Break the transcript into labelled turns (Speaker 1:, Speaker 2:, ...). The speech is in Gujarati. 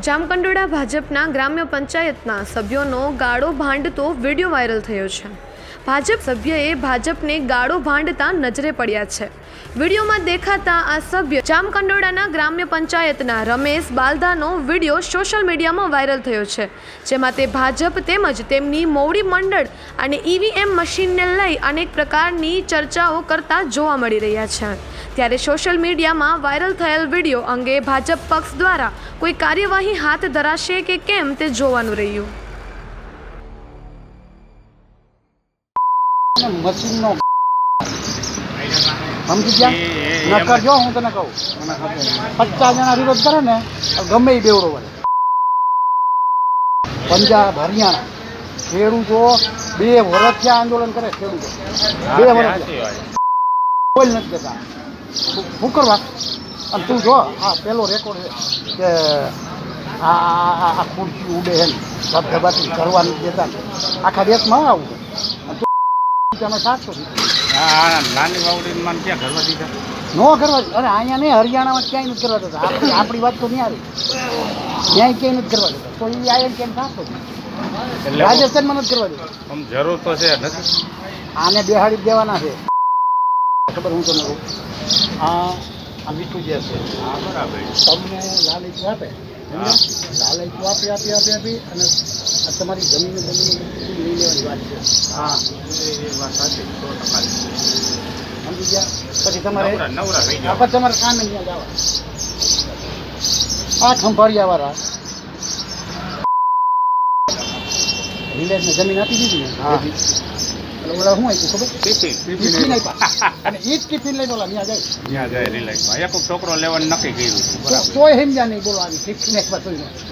Speaker 1: જામકંડોળા ભાજપના ગ્રામ્ય પંચાયતના સભ્યોનો ગાળો ભાંડતો વીડિયો વાયરલ થયો છે. ભાજપ સભ્યએ ભાજપને ગાળો ભાંડતા નજરે પડ્યા છે. વિડીયોમાં દેખાતા આ સભ્ય જામકંડોળાના ગ્રામ્ય પંચાયતના રમેશ બાલદાનો વીડિયો સોશિયલ મીડિયામાં વાયરલ થયો છે, જેમાં તે ભાજપ તેમજ તેમની મોવડી મંડળ અને ઈવીએમ મશીનને લઈ અનેક પ્રકારની ચર્ચાઓ કરતા જોવા મળી રહ્યા છે. ત્યારે સોશિયલ મીડિયામાં વાયરલ થયેલ વીડિયો અંગે ભાજપ પક્ષ દ્વારા કોઈ કાર્યવાહી હાથ ધરાશે કે કેમ તે જોવાનું રહ્યું.
Speaker 2: મશીનનો સમજી ગયા? નકર જો હું તને કહું. પચાસ જણા વિરોધ કરે ને ગમે એ બેવડો વળે. પંજાબ હરિયાણા ખેડૂતો બે વર્ષથી આંદોલન કરે ખેડૂતો બે વર્ષ કોઈ નથી દેતા શું કરવા? અને તું જો આ પેલો રેકોર્ડ છે કે આ આ- ખુરશી ઉડે એમ. ધબધબાથી ધબધબાટી કરવા નથી દેતા આખા દેશમાં આવું છે. તમે સાચો
Speaker 3: નાની વાવડી મને ક્યાં ઘરવા દીધા?
Speaker 2: નો કરવા અરે અહીંયા નહીં હરિયાણામાં ક્યાંય નથી કરવા દેતા. આપણી આપણી વાત તો નહીં આવી ક્યાંય ક્યાંય નથી કરવા દેતા. તો એ કેમ સાચો રાજસ્થાનમાં નથી કરવા દેતા.
Speaker 3: જરૂર તો છે નથી
Speaker 2: આને બેહાડી દેવાના છે. ખબર હું તમને કહું? આ આ મીઠું જે છે તમને લાલચું આપે?
Speaker 3: હા.
Speaker 2: આપી આપી આપી આપી અને તમારી જમીન જમીન લઈ લેવાની વાત છે?
Speaker 3: હા એ વાત સાચી
Speaker 2: સમજી ગયા? પછી તમારે કામે ત્યાં જવા આ ખંભાળિયા રિલાયન્સને જમીન આપી દીધી ને?
Speaker 3: હા.
Speaker 2: એટલે ઓલા શું આપ્યું ખબર?
Speaker 3: ટિફિન.
Speaker 2: ટિફિન આપ્યા. અને એ જ ટિફિન લઈને ઓલા ત્યાં જાય.
Speaker 3: ત્યાં જાય રિલેક્સમાં એક છોકરો લેવાનું નક્કી કર્યું
Speaker 2: તોય સમજ્યા નહીં બોલો આવી ટિફિન આપ્યા.